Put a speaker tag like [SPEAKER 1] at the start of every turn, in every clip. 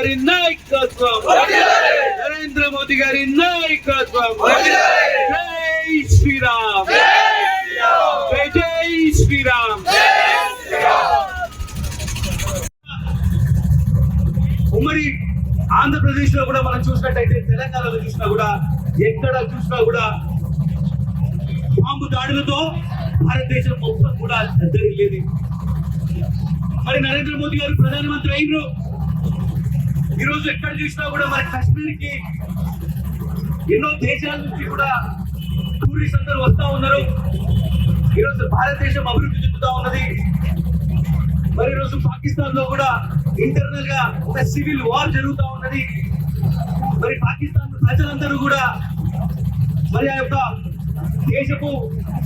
[SPEAKER 1] గారి నాయకత్వం. నరేంద్ర మోదీ గారి నాయకత్వం. జై శ్రీరామ్. జై శ్రీరామ్. ఉమ్మడి ఆంధ్రప్రదేశ్లో కూడా మనం చూసినట్టయితే తెలంగాణలో చూసినా కూడా ఎక్కడ చూసినా కూడా బాంబు దాడులతో భారతదేశం మొత్తం కూడా దద్దరిల్లేది మరి నరేంద్ర మోదీ గారు ప్రధానమంత్రి అయినరు. ఈ రోజు ఎక్కడ చూసినా కూడా మన కాశ్మీర్కి ఎన్నో దేశాల నుంచి కూడా టూరిస్ట్ అందరూ వస్తూ ఉన్నారు. ఈ రోజు భారతదేశం అభివృద్ధి చెందుతా ఉన్నది. మరి ఈ రోజు పాకిస్తాన్లో కూడా ఇంటర్నల్గా ఒక సివిల్ వార్ జరుగుతా ఉన్నది. మరి పాకిస్తాన్ ప్రజలందరూ కూడా మరి ఆ యొక్క దేశపు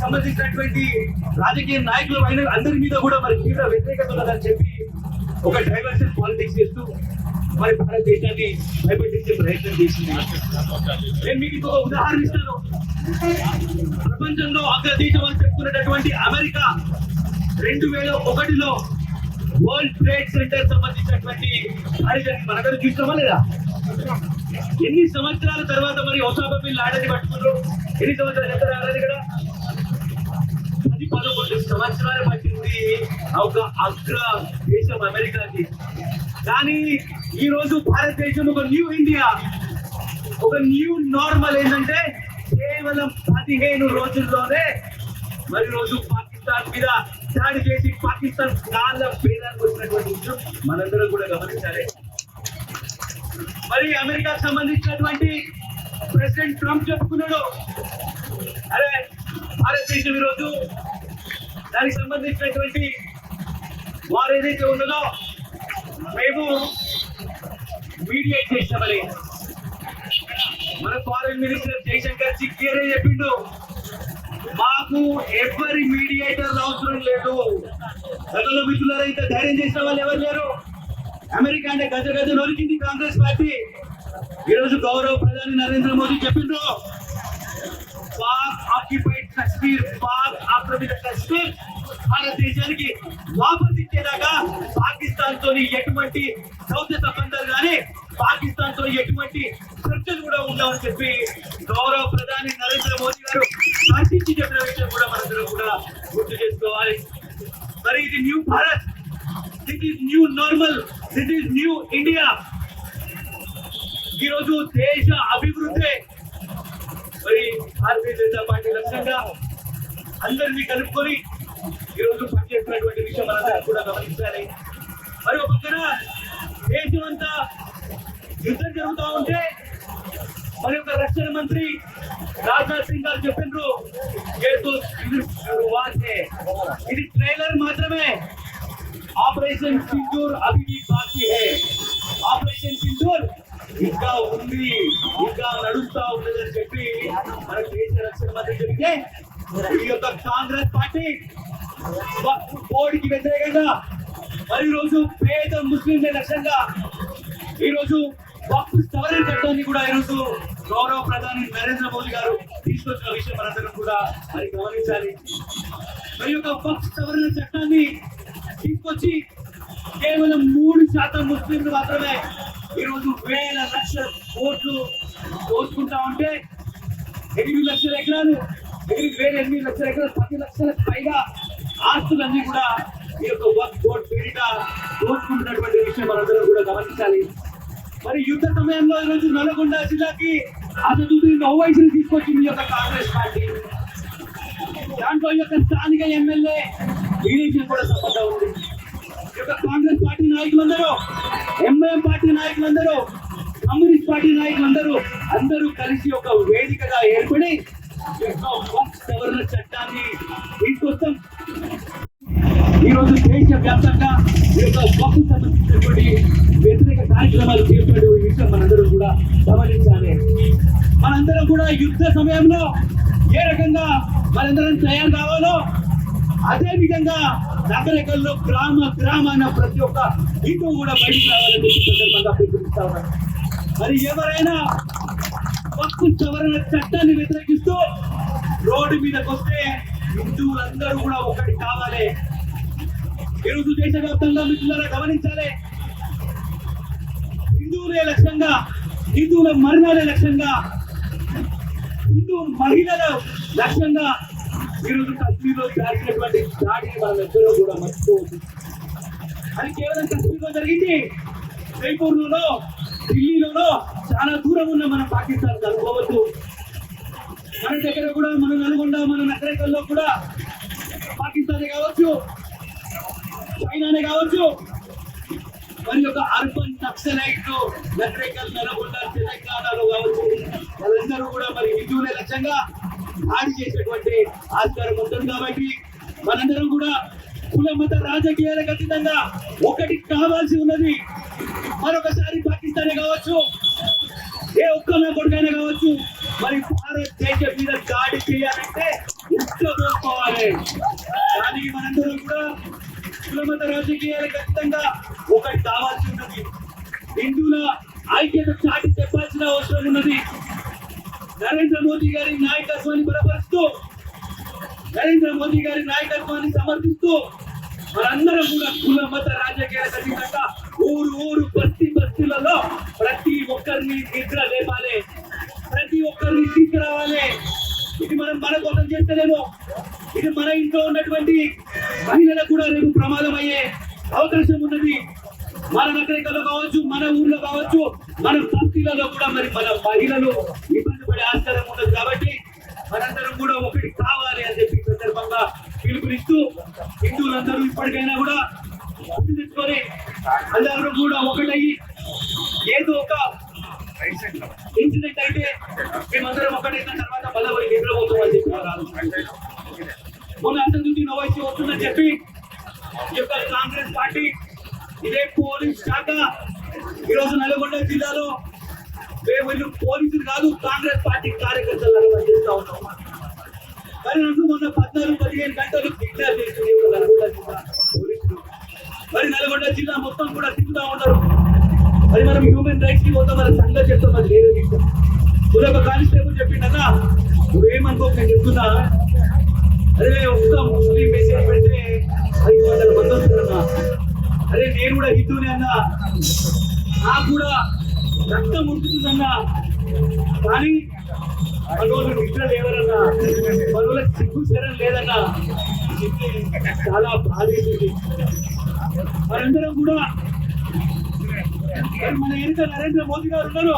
[SPEAKER 1] సంబంధించినటువంటి రాజకీయ నాయకులు అయిన అందరి మీద కూడా మరి తీవ్ర వ్యతిరేకత ఉన్నదని చెప్పి ఒక డైవర్షన్ పాలిటిక్స్ చేస్తూ మరి భారతదేశాన్ని భయపెట్టించే ప్రయత్నం చేసింది. నేను మీకు ఇంకొక ఉదాహరణ ఇస్తాను. ప్రపంచంలో అగ్రదేశం అని చెప్పుకున్నటువంటి అమెరికా రెండు వేల ఒకటిలో వరల్డ్ ట్రేడ్ సెంటర్ సంబంధించినటువంటి కార్యక్రమం మనందరూ చూస్తామా లేదా? ఎన్ని సంవత్సరాల తర్వాత మరి ఒసామా బిన్ లాడని పట్టుకున్నారు? ఎన్ని సంవత్సరాలు? ఎంత రాలేదు ఇక్కడ? పది పదకొండు సంవత్సరాలు పట్టింది ఒక అగ్ర దేశం అమెరికాకి. కానీ ఈ రోజు భారతదేశం ఒక న్యూ ఇండియా. ఒక న్యూ నార్మల్ ఏంటంటే కేవలం పదిహేను రోజుల్లోనే మరి రోజు పాకిస్తాన్ మీద దాడి చేసి పాకిస్తాన్ కాళ్ళ పేదానికి వచ్చినటువంటి విషయం మనందరం కూడా గమనించాలి. మరి అమెరికాకు సంబంధించినటువంటి ప్రెసిడెంట్ ట్రంప్ చెప్పుకున్నాడు. అరే భారతదేశం ఈరోజు దానికి సంబంధించినటువంటి వారు ఏదైతే ఉన్నదో మేము మీడియేట్ చేసామని మన foreign minister Jaishankar ji clear చెప్పిండు. మాకు ఎవరి మీడియేటర్ అవసరం లేదు. గతంలో మిత్రులారా ఇంత ధైర్యం చేసిన వాళ్ళు ఎవరు లేరు? అమెరికా అంటే గజ గజ నొరికింది కాంగ్రెస్ పార్టీ. ఈరోజు గౌరవ ప్రధాని నరేంద్ర మోదీ చెప్పిండ్రు. పాక్ ఆక్యుపైడ్ కశ్మీర్ పాక్ ఆక్రమిత కశ్మీర్. భారతదేశానికి వాపస్ ఇచ్చేదాకా పాకిస్తాన్ తోని ఎటువంటి దౌత్య సంబంధాలు కానీ పాకిస్తాన్తో ఎటువంటి చర్చలు కూడా ఉండవని చెప్పి గౌరవ ప్రధాని నరేంద్ర మోదీ గారు ప్రశ్నించి చెప్పిన విషయం కూడా మనందరం కూడా గుర్తు చేసుకోవాలి. మరి ఇది new Bharat this is new normal this is new India. ఈరోజు దేశ అభివృద్ధి. మరి భారతీయ జనతా పార్టీ లక్ష్యంగా అందరినీ కలుపుకొని ఈరోజు పనిచేస్తున్నటువంటి విషయం మనందరం కూడా గమనించాలి. మరి ఒక పక్కన దేశం అంతా యుద్ధం జరుగుతూ ఉంటే మరి ఒక రక్షణ మంత్రి రాజ్నాథ్ సింగ్ గారు చెప్పిండ్రు ఇది ట్రైలర్ మాత్రమే. ఆపరేషన్ సింధూర్ అభి బాకీ హే. ఆపరేషన్ సింధూర్ ఇంకా ఉంది ఇంకా నడుస్తా ఉన్నదని చెప్పి మన దేశ రక్షణ మంత్రి చెప్తే ఈ యొక్క కాంగ్రెస్ పార్టీ కోడికి వ్యతిరేకంగా మరి రోజు పేద ముస్లింల లక్ష్యంగా ఈరోజు వక్ఫ్ సవరణ చట్టాన్ని కూడా ఈరోజు గౌరవ ప్రధాని నరేంద్ర మోదీ గారు తీసుకొచ్చిన విషయం మనందరం కూడా మరి గమనించాలి. మరి యొక్క వక్ఫ్ సవరణ చట్టాన్ని తీసుకొచ్చి కేవలం మూడు శాతం ముస్లింలు మాత్రమే ఈరోజు వేల లక్షల కోట్లు దోచుకుంటా ఉంటే ఎనిమిది లక్షల ఎకరాలు ఎనిమిది వేల ఎనిమిది లక్షల ఎకరాలు పది లక్షల పైగా ఆస్తులన్నీ కూడా ఈ యొక్క వర్క్ బోర్డ్ పేరిట దోచుకుంటున్నటువంటి విషయం మనందరం కూడా గమనించాలి. మరి యుద్ధ సమయంలో ఈరోజు నల్గొండ జిల్లాకి అసదుద్దీన్ ఓవైసీని తీసుకొచ్చింది ఈ యొక్క కాంగ్రెస్ పార్టీ. దాంట్లో ఈ యొక్క స్థానిక ఎమ్మెల్యే టీడీపీ కూడా సంబంధం ఉంది. ఈ యొక్క కాంగ్రెస్ పార్టీ నాయకులందరూ ఎంఐఎం పార్టీ నాయకులందరూ కమ్యూనిస్ట్ పార్టీ నాయకులందరూ అందరూ కలిసి ఒక వేదికగా ఏర్పడి యొక్క సవరణ చట్టాన్ని తీసుకొస్తాం. రోజు దేశ వ్యాప్తంగా ఈ యొక్క వక్ఫ్ సంబంధించినటువంటి వ్యతిరేక కార్యక్రమాలు చేస్తున్న విషయం మనందరం కూడా గమనించాలి. మనందరం కూడా యుద్ధ సమయంలో ఏ రకంగా మనందరం తయారు కావాలో అదే విధంగా నగరికల్లో గ్రామ గ్రామాన ప్రతి ఒక్క హిందువు కూడా బయటకు రావాలని సందర్భంగా పిలుపునిస్తా ఉన్నారు మరి ఎవరైనా వక్ఫ్ సవరణ చట్టాన్ని వ్యతిరేకిస్తూ రోడ్డు మీదకి వస్తే హిందువులందరూ కూడా ఒకటి కావాలి. ఈరోజు దేశవ్యాప్తంగా మిత్రులారా గమనించాలి. హిందువులే లక్ష్యంగా హిందువుల మరణాలే లక్ష్యంగా హిందూ మహిళల లక్ష్యంగా ఈరోజు కశ్మీర్లో జరిగినటువంటి దాడిని మనం కూడా మర్చిపోవచ్చు. అది కేవలం కశ్మీర్లో జరిగింది. జైపూర్లోనో ఢిల్లీలోనో చాలా దూరం ఉన్న మన పాకిస్తాన్ అనుకోవద్దు మన దగ్గర కూడా మన నల్గొండ మన నగరికల్లో కూడా పాకిస్తానే కావచ్చు. చైనానే కావచ్చు. మరి యొక్క అర్బన్ నక్సలైట్ నగరికల్ నల్గొండ తెలంగాణలో కావచ్చు. వాళ్ళందరూ కూడా మరి హిందువులే లక్ష్యంగా దాడి చేసేటువంటి ఆస్కారం ఉంటుంది కాబట్టి మనందరం కూడా కుల మత రాజకీయాలకు అతీతంగా ఒకటి కావాల్సి ఉన్నది. మరొకసారి పాకిస్తానే కావచ్చు. ఏ ఒక్క నా కొడుకైనా కావచ్చు. మరి భారతదేశం మీద దాడి చేయాలంటే ఎంత కోరుకోవాలి దానికి మనందరం కూడా కులమత రాజకీయాలకు ఖచ్చితంగా ఒకటి కావాల్సి ఉన్నది. హిందువుల ఐక్యత చాటి చెప్పాల్సిన అవసరం ఉన్నది. నరేంద్ర మోదీ గారి నాయకత్వాన్ని బలపరుస్తూ నరేంద్ర మోదీ గారి నాయకత్వాన్ని సమర్థిస్తూ మనందరం కూడా కుల మత రాజకీయాలకు అతీతంగా ఊరు ఊరు బస్తీ బస్తీలలో ప్రతి ఒక్కరిని నిద్ర లేపాలి. ప్రతి ఒక్కరిని తీసుకురావాలి. ఇది మనం మన కోసం చేస్తలేము. ఇది మన ఇంట్లో ఉన్నటువంటి మహిళలకు కూడా రేపు ప్రమాదం అయ్యే అవకాశం ఉన్నది. మన నగరికలో కావచ్చు మన ఊర్లో కావచ్చు మన బస్తీలలో కూడా మరి మన మహిళలు ఇబ్బంది పడే ఆస్కారం ఉండదు కాబట్టి మనందరం కూడా ఒకటి కావాలి అని చెప్పి సందర్భంగా పిలుపునిస్తూ హిందువులందరూ ఇప్పటికైనా కూడా తెచ్చుకొని అందరూ కూడా ఒకటయ్యి ఏదో ఒక ఇన్సిడెంట్ అయితే మేమందరం ఒకటైన తర్వాత మళ్ళీ నిద్రపోతామని చెప్పి వస్తుందని చెప్పి ఈ యొక్క కాంగ్రెస్ పార్టీ ఇదే పోలీస్ శాఖ. ఈరోజు నల్గొండ జిల్లాలో మేము వీళ్ళు పోలీసులు కాదు కాంగ్రెస్ పార్టీ కార్యకర్తలను పనిచేస్తా ఉన్నాం. మరి నన్ను మొన్న పద్నాలుగు పదిహేను గంటలు కిడ్నాప్ చేస్తుంది నల్గొండ జిల్లా పోలీసులు. మరి నల్గొండ జిల్లా మొత్తం కూడా తిరుగుతూ ఉన్నారు. మరి మనం హ్యూమన్ రైట్స్కి పోతాం మన సంఘం చెప్తాం అది వేరే విషయం ఇప్పుడు ఒక కానిస్టేబుల్ చెప్పిండగా నువ్వేమనుకో నేను చెప్తున్నా. అరే ఒక్క ముస్లిం మెసేజ్ పెడితే ఐదు వందల మంది వస్తారన్నా. అరే నేను కూడా హిందూనే అన్నా. నాకు కూడా రక్తం ఉడుకుతుందన్నా. కానీ మనోళ్ళు నిద్ర లేవరన్నా. మనోళ్ళ సిగ్గు శరం లేదన్నా. చాలా బాధేసింది. మనందరం కూడా మన ఎన్నిక నరేంద్ర మోదీ గారు ఉన్నారు.